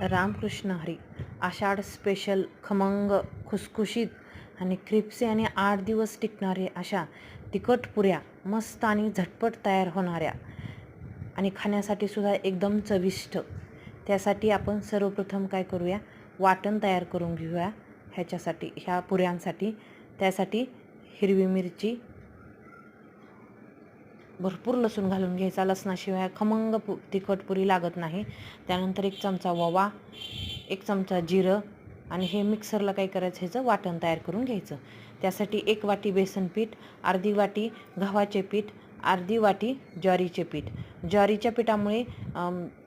रामकृष्ण हरी आषाढ special खमंग खुसखुशीत आणि क्रिप्सी आणि आठ दिवस टिकणारे अशा तिखट पुऱ्या मस्त आणि झटपट तयार होणाऱ्या आणि खाण्यासाठी सुद्धा एकदम चविष्ट. त्यासाठी आपण सर्वप्रथम काय करूया? वाटण तयार करून घेऊया. ह्याच्यासाठी ह्या पुऱ्यांसाठी. त्यासाठी हिरवी मिरची भरपूर लसूण घालून घ्यायचा. लसणाशिवाय खमंग पु तिखट पुरी लागत नाही. त्यानंतर एक चमचा ववा एक चमचा जिरं आणि हे मिक्सरला काय करायचं? ह्याचं वाटण तयार करून घ्यायचं. त्यासाठी एक वाटी बेसन पीठ अर्धी वाटी गव्हाचे पीठ अर्धी वाटी ज्वारीचे पीठ. ज्वारीच्या पिठामुळे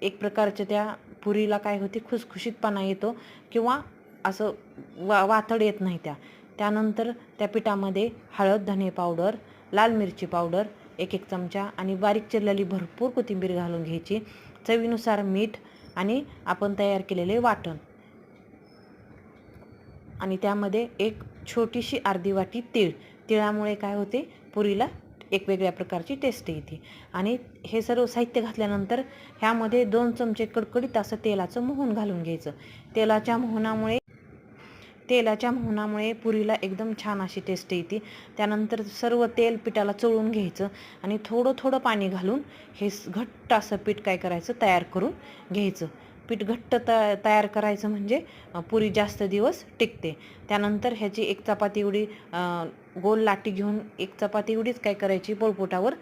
एक प्रकारच्या त्या पुरीला काय होते? खुसखुशीतपणा येतो किंवा असं वा वातड येत नाही त्या. त्यानंतर त्या पिठामध्ये हळद धने पावडर लाल मिरची पावडर एक एक चमचा आणि बारीक चिरलेली भरपूर कोथिंबीर घालून घ्यायची. चवीनुसार मीठ आणि आपण तयार केलेले वाटण. आणि त्यामध्ये एक छोटीशी अर्धी वाटी तीळ. तिळामुळे काय होते? पुरीला एक वेगळ्या प्रकारची टेस्ट येते. आणि हे सर्व साहित्य घातल्यानंतर ह्यामध्ये दोन चमचे कडकडीत असं तेलाचं मोहन घालून घ्यायचं. तेलाच्या मोहनामुळे तेलाच्या मोहनामुळे पुरीला एकदम छान अशी टेस्ट येते. त्यानंतर सर्व तेल पिठाला चोळून घ्यायचं आणि थोडं थोडं पाणी घालून हे घट्ट असं पीठ काय करायचं तयार करून घ्यायचं. पीठ घट्ट त तयार करायचं म्हणजे पुरी जास्त दिवस टिकते. त्यानंतर ह्याची एक चपाती एवढी गोल लाटी घेऊन एक चपाती एवढीच काय करायची पोळपोटावर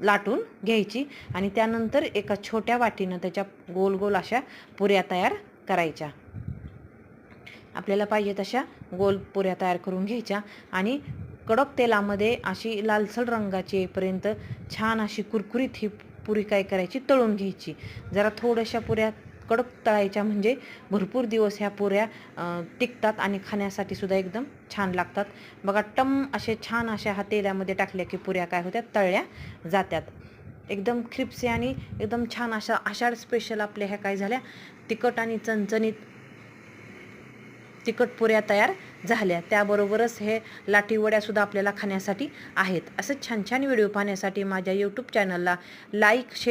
लाटून घ्यायची आणि त्यानंतर एका छोट्या वाटीनं त्याच्या गोल गोल अशा पुऱ्या तयार करायच्या. आपल्याला पाहिजे तशा गोल पुऱ्या तयार करून घ्यायच्या. आणि कडक तेलामध्ये अशी लालसर रंगाची येईपर्यंत छान अशी कुरकुरीत ही पुरी काय करायची? तळून घ्यायची. जरा थोड्याशा पुऱ्या कडक तळायच्या म्हणजे भरपूर दिवस ह्या पुऱ्या टिकतात आणि खाण्यासाठी सुद्धा एकदम छान लागतात. बघा टम असे छान अशा हा तेलामध्ये टाकल्या की पुऱ्या काय होत्या? तळल्या जातात एकदम क्रिप्सी आणि एकदम छान अशा आषाढ स्पेशल आपल्या ह्या काय झाल्या? तिखट आणि चणचणीत तिखट पुऱ्या तयार झाल्या. त्याबरोबरच हे लाटीवड्यासुद्धा आपल्याला खाण्यासाठी आहेत. असं छान छान व्हिडिओ पाहण्यासाठी माझ्या यूट्यूब चॅनलला लाईक शेअर